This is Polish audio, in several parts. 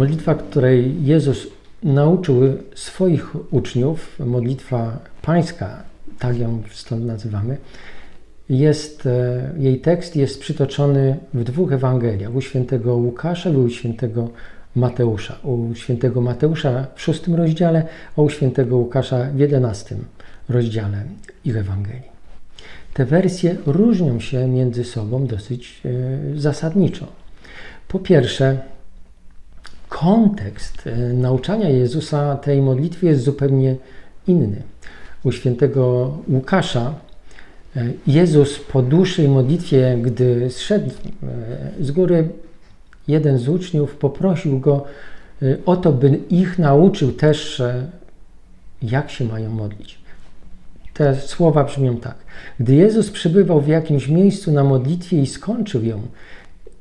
Modlitwa, której Jezus nauczył swoich uczniów, modlitwa pańska, tak ją stąd nazywamy, jest, e, jej tekst jest przytoczony w dwóch Ewangeliach, u świętego Łukasza i u świętego Mateusza. U świętego Mateusza w szóstym rozdziale, a u świętego Łukasza w jedenastym rozdziale ich Ewangelii. Te wersje różnią się między sobą dosyć e, zasadniczo. Po pierwsze, kontekst e, nauczania Jezusa tej modlitwy jest zupełnie inny. U świętego Łukasza e, Jezus po dłuższej modlitwie, gdy zszedł z góry, jeden z uczniów poprosił go o to, by ich nauczył też, jak się mają modlić. Te słowa brzmią tak. Gdy Jezus przybywał w jakimś miejscu na modlitwie i skończył ją,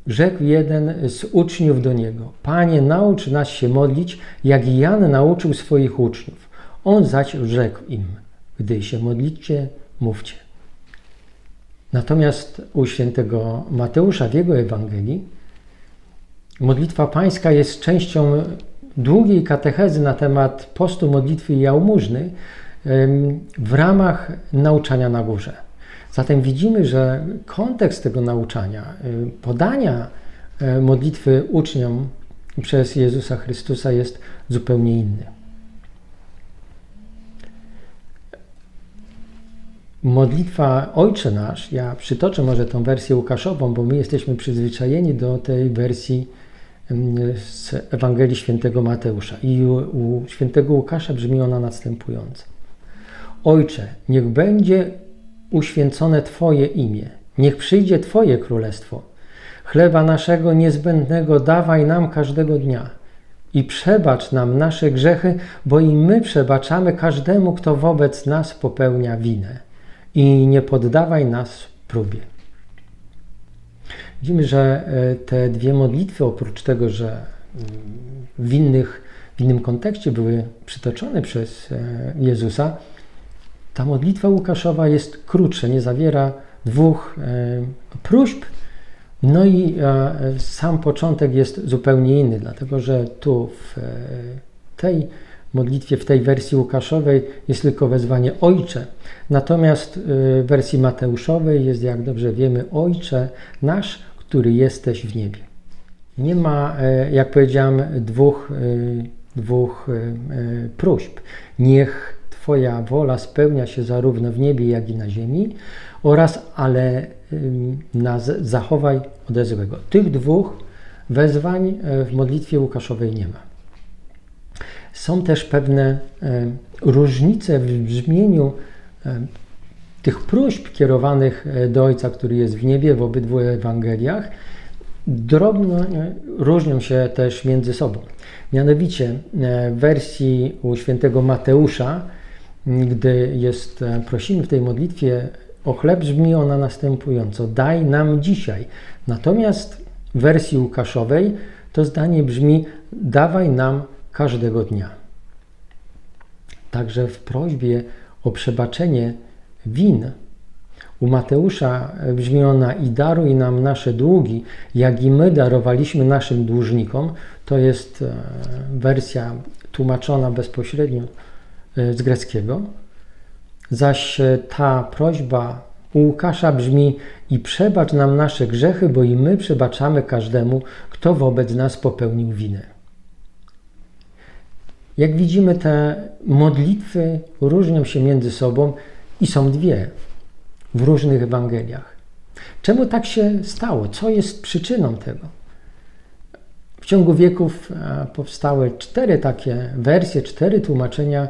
rzekł jeden z uczniów do niego: Panie, naucz nas się modlić, jak Jan nauczył swoich uczniów. On zaś rzekł im: Gdy się modlicie, mówcie. Natomiast u świętego Mateusza w jego Ewangelii modlitwa pańska jest częścią długiej katechezy na temat postu, modlitwy i jałmużny, w ramach nauczania na górze. Zatem widzimy, że kontekst tego nauczania, podania e, modlitwy uczniom przez Jezusa Chrystusa jest zupełnie inny. Modlitwa Ojcze Nasz, ja przytoczę może tą wersję Łukaszową, bo my jesteśmy przyzwyczajeni do tej wersji z Ewangelii Świętego Mateusza. I u Świętego Łukasza brzmi ona następująco. Ojcze, niech będzie uświęcone Twoje imię, niech przyjdzie Twoje królestwo. Chleba naszego niezbędnego dawaj nam każdego dnia i przebacz nam nasze grzechy, bo i my przebaczamy każdemu, kto wobec nas popełnia winę. I nie poddawaj nas próbie. Widzimy, że e, te dwie modlitwy, oprócz tego, że mm, w, innych, w innym kontekście były przytoczone przez e, Jezusa, ta modlitwa Łukaszowa jest krótsza, nie zawiera dwóch e, próśb, no i e, sam początek jest zupełnie inny, dlatego że tu w e, tej modlitwie, w tej wersji Łukaszowej jest tylko wezwanie Ojcze, natomiast w wersji Mateuszowej jest, jak dobrze wiemy, Ojcze nasz, który jesteś w niebie. Nie ma, jak powiedziałem, dwóch, dwóch próśb. Niech Twoja wola spełnia się zarówno w niebie, jak i na ziemi oraz ale zachowaj ode złego. Tych dwóch wezwań e, w modlitwie Łukaszowej nie ma. Są też pewne e, różnice w brzmieniu e, tych próśb kierowanych do Ojca, który jest w niebie w obydwu Ewangeliach. Drobno różnią się też między sobą. Mianowicie w wersji u świętego Mateusza gdy jest, e, prosimy w tej modlitwie o chleb, brzmi ona następująco: Daj nam dzisiaj. Natomiast w wersji Łukaszowej to zdanie brzmi: Dawaj nam każdego dnia. Także w prośbie o przebaczenie win u Mateusza brzmi ona i daruj nam nasze długi, jak i my darowaliśmy naszym dłużnikom. To jest e, wersja tłumaczona bezpośrednio z greckiego. Zaś e, ta prośba u Łukasza brzmi: I przebacz nam nasze grzechy, bo i my przebaczamy każdemu, kto wobec nas popełnił winę. Jak widzimy, te modlitwy różnią się między sobą i są dwie w różnych Ewangeliach. Czemu tak się stało? Co jest przyczyną tego? W ciągu wieków e, powstały cztery takie wersje, cztery tłumaczenia e,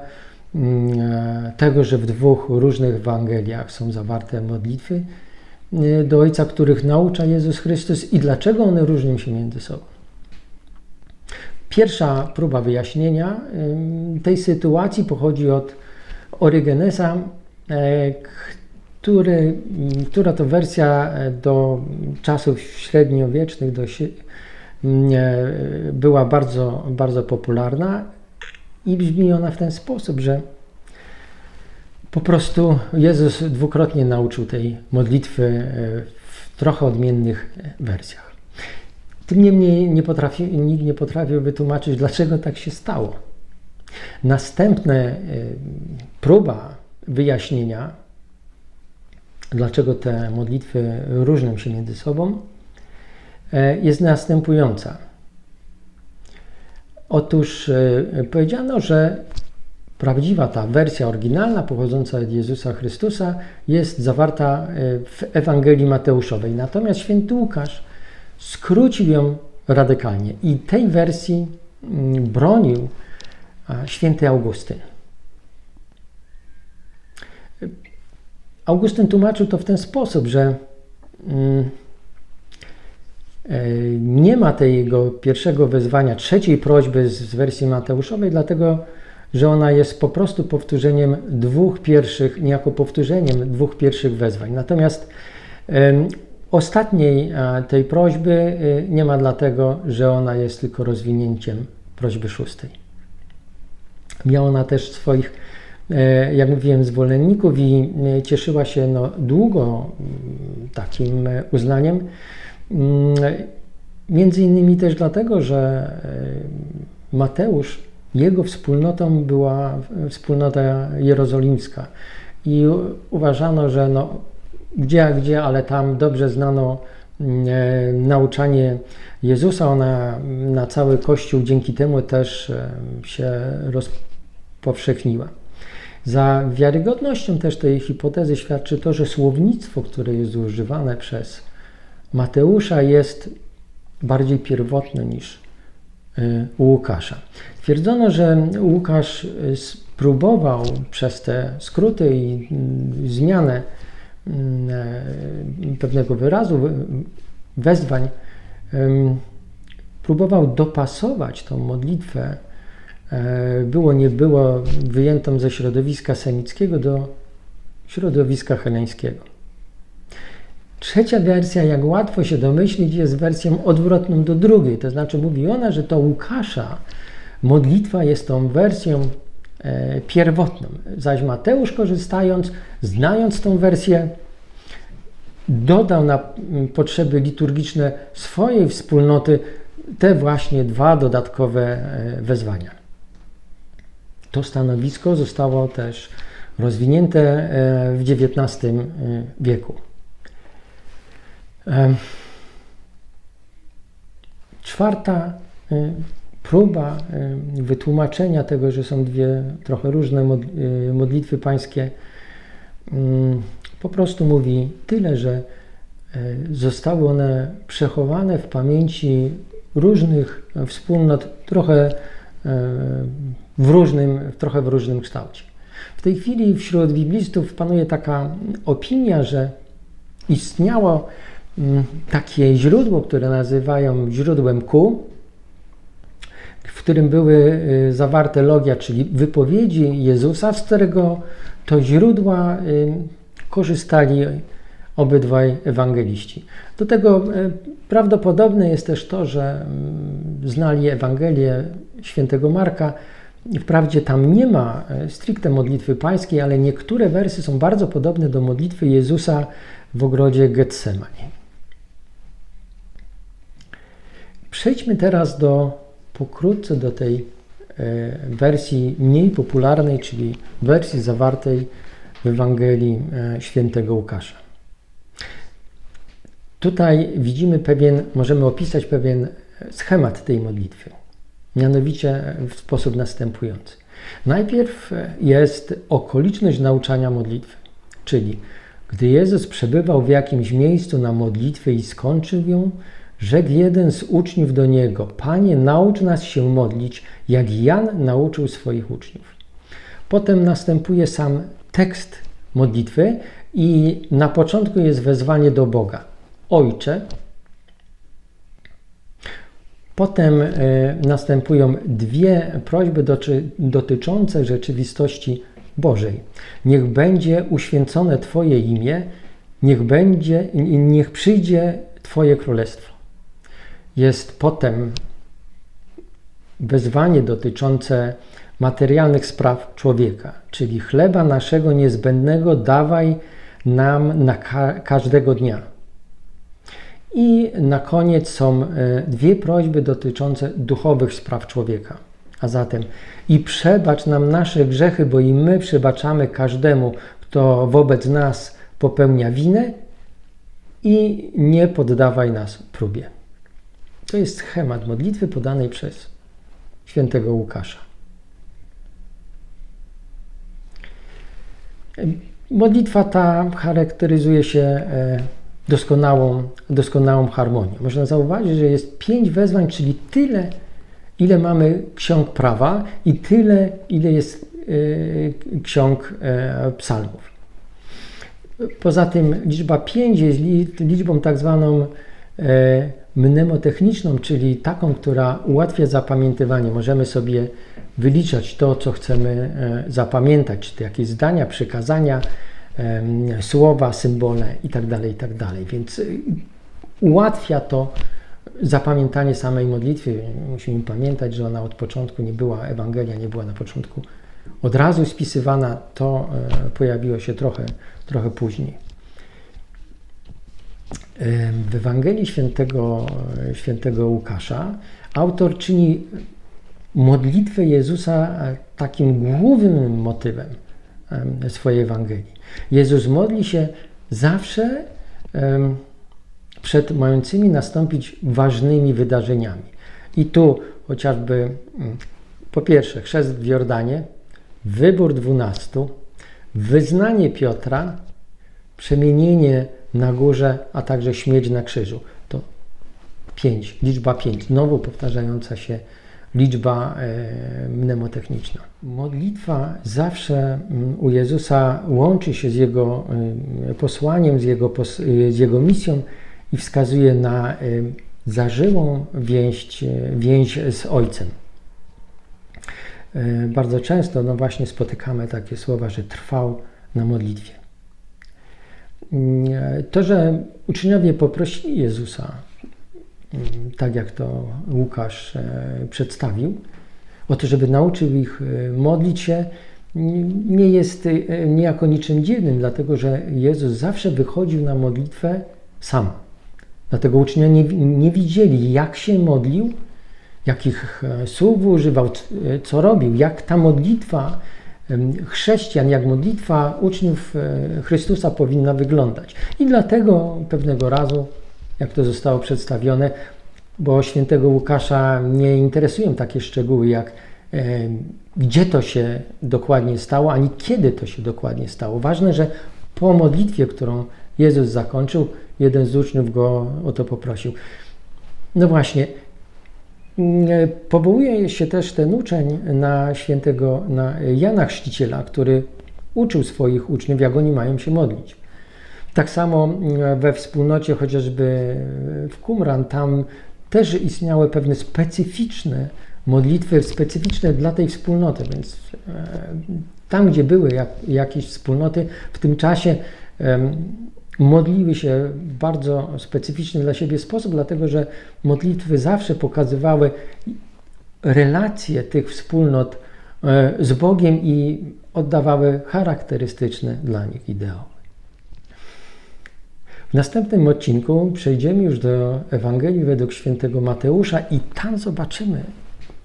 tego, że w dwóch różnych Ewangeliach są zawarte modlitwy e, do Ojca, których naucza Jezus Chrystus i dlaczego one różnią się między sobą. Pierwsza próba wyjaśnienia tej sytuacji pochodzi od Orygenesa, e, który, która to wersja do czasów średniowiecznych do, była bardzo, bardzo popularna i brzmi ona w ten sposób, że po prostu Jezus dwukrotnie nauczył tej modlitwy e, w trochę odmiennych wersjach. Tym niemniej nie potrafi, nikt nie potrafił wytłumaczyć, dlaczego tak się stało. Następna e, próba wyjaśnienia, dlaczego te modlitwy różnią się między sobą, e, jest następująca. Otóż e, powiedziano, że prawdziwa ta wersja oryginalna pochodząca od Jezusa Chrystusa jest zawarta w Ewangelii Mateuszowej. Natomiast święty Łukasz skrócił ją radykalnie i tej wersji mm, bronił święty Augustyn. Augustyn tłumaczył to w ten sposób, że mm, e, nie ma tego pierwszego wezwania, trzeciej prośby z wersji Mateuszowej, dlatego że ona jest po prostu powtórzeniem dwóch pierwszych, niejako powtórzeniem dwóch pierwszych wezwań. Natomiast ostatniej tej prośby y, nie ma dlatego, że ona jest tylko rozwinięciem prośby szóstej. Miała ona też swoich, e, jak mówiłem, zwolenników i e, cieszyła się no, długo takim e, uznaniem. Mm, między innymi też dlatego, że Mateusz, jego wspólnotą była wspólnota jerozolimska i uważano, że no, gdzie, gdzie, ale tam dobrze znano mm, nauczanie Jezusa, ona na cały Kościół dzięki temu też się rozpowszechniła. Za wiarygodnością też tej hipotezy świadczy to, że słownictwo, które jest używane przez Mateusza, jest bardziej pierwotne niż y, Łukasza. Twierdzono, że Łukasz y, spróbował przez te skróty i y, zmianę pewnego wyrazu, wezwań, próbował dopasować tą modlitwę, było nie było, wyjętą ze środowiska semickiego do środowiska heleńskiego. Trzecia wersja, jak łatwo się domyślić, jest wersją odwrotną do drugiej. To znaczy mówi ona, że to Łukasza modlitwa jest tą wersją e, pierwotną. Zaś Mateusz korzystając, znając tą wersję dodał na mm, potrzeby liturgiczne swojej wspólnoty te właśnie dwa dodatkowe e, wezwania. To stanowisko zostało też rozwinięte e, w XIX e, wieku. Czwarta próba wytłumaczenia tego, że są dwie trochę różne modlitwy pańskie, mm, po prostu mówi tyle, że zostały one przechowane w pamięci różnych wspólnot, trochę e, w różnym, trochę w różnym kształcie. W tej chwili wśród biblistów panuje taka opinia, że istniało takie źródło, które nazywają źródłem Q, w którym były e, zawarte logia, czyli wypowiedzi Jezusa, z którego to źródła korzystali obydwaj ewangeliści. Do tego e, prawdopodobne jest też to, że mm, znali Ewangelię świętego Marka. Wprawdzie tam nie ma stricte modlitwy pańskiej, ale niektóre wersy są bardzo podobne do modlitwy Jezusa w ogrodzie Getsemani. Przejdźmy teraz do pokrótce do tej e, wersji mniej popularnej, czyli wersji zawartej w Ewangelii e, świętego Łukasza. Tutaj widzimy pewien, możemy opisać pewien schemat tej modlitwy. Mianowicie w sposób następujący. Najpierw jest okoliczność nauczania modlitwy, czyli gdy Jezus przebywał w jakimś miejscu na modlitwie i skończył ją, rzekł jeden z uczniów do niego: Panie, naucz nas się modlić, jak Jan nauczył swoich uczniów. Potem następuje sam tekst modlitwy i na początku jest wezwanie do Boga. Ojcze. Potem e, następują dwie prośby dotyczące rzeczywistości Bożej. Niech będzie uświęcone Twoje imię, niech, będzie, niech przyjdzie Twoje królestwo. Jest potem wezwanie dotyczące materialnych spraw człowieka, czyli chleba naszego niezbędnego dawaj nam na ka każdego dnia. I na koniec są e, dwie prośby dotyczące duchowych spraw człowieka. A zatem i przebacz nam nasze grzechy, bo i my przebaczamy każdemu, kto wobec nas popełnia winę i nie poddawaj nas próbie. To jest schemat modlitwy podanej przez świętego Łukasza. Modlitwa ta charakteryzuje się e, doskonałą, doskonałą harmonią. Można zauważyć, że jest pięć wezwań, czyli tyle, ile mamy ksiąg prawa i tyle, ile jest e, ksiąg e, psalmów. Poza tym liczba 5 jest liczbą tak zwaną mnemotechniczną, czyli taką, która ułatwia zapamiętywanie. Możemy sobie wyliczać to, co chcemy e, zapamiętać, czy to jakieś zdania, przykazania, słowa, symbole itd., tak itd. Tak Więc e, ułatwia to zapamiętanie samej modlitwy. Musimy pamiętać, że ona od początku nie była, Ewangelia nie była na początku od razu spisywana, to e, pojawiło się trochę, trochę później. W Ewangelii świętego, świętego Łukasza autor czyni modlitwę Jezusa takim głównym motywem swojej Ewangelii. Jezus modli się zawsze przed mającymi nastąpić ważnymi wydarzeniami. I tu chociażby mm, po pierwsze chrzest w Jordanie, wybór dwunastu, wyznanie Piotra, przemienienie na górze, a także śmierć na krzyżu. To pięć, liczba pięć, znowu powtarzająca się liczba e, mnemotechniczna. Modlitwa zawsze mm, u Jezusa łączy się z Jego e, posłaniem, z Jego, z jego misją i wskazuje na e, zażyłą więź, więź z Ojcem. Bardzo często no właśnie spotykamy takie słowa, że trwał na modlitwie. To, że uczniowie poprosili Jezusa, tak jak to Łukasz e, przedstawił, o to, żeby nauczył ich e, modlić się, nie jest e, niejako niczym dziwnym, dlatego że Jezus zawsze wychodził na modlitwę sam. Dlatego uczniowie nie, nie widzieli, jak się modlił, jakich słów używał, co robił, jak ta modlitwa chrześcijan, jak modlitwa uczniów e, Chrystusa powinna wyglądać. I dlatego pewnego razu, jak to zostało przedstawione, bo świętego Łukasza nie interesują takie szczegóły, jak gdzie to się dokładnie stało, ani kiedy to się dokładnie stało. Ważne, że po modlitwie, którą Jezus zakończył, jeden z uczniów go o to poprosił. No właśnie, Powołuje się też ten uczeń na świętego na Jana Chrzciciela, który uczył swoich uczniów, jak oni mają się modlić. Tak samo we wspólnocie, chociażby w Qumran, tam też istniały pewne specyficzne modlitwy, specyficzne dla tej wspólnoty, więc e, tam, gdzie były jak, jakieś wspólnoty, w tym czasie modliły się w bardzo specyficzny dla siebie sposób, dlatego że modlitwy zawsze pokazywały relacje tych wspólnot e, z Bogiem i oddawały charakterystyczne dla nich ideały. W następnym odcinku przejdziemy już do Ewangelii według świętego Mateusza i tam zobaczymy,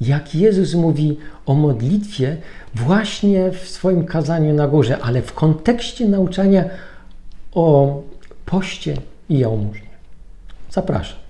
jak Jezus mówi o modlitwie właśnie w swoim kazaniu na górze, ale w kontekście nauczania o poście i jałmużnie. Zapraszam.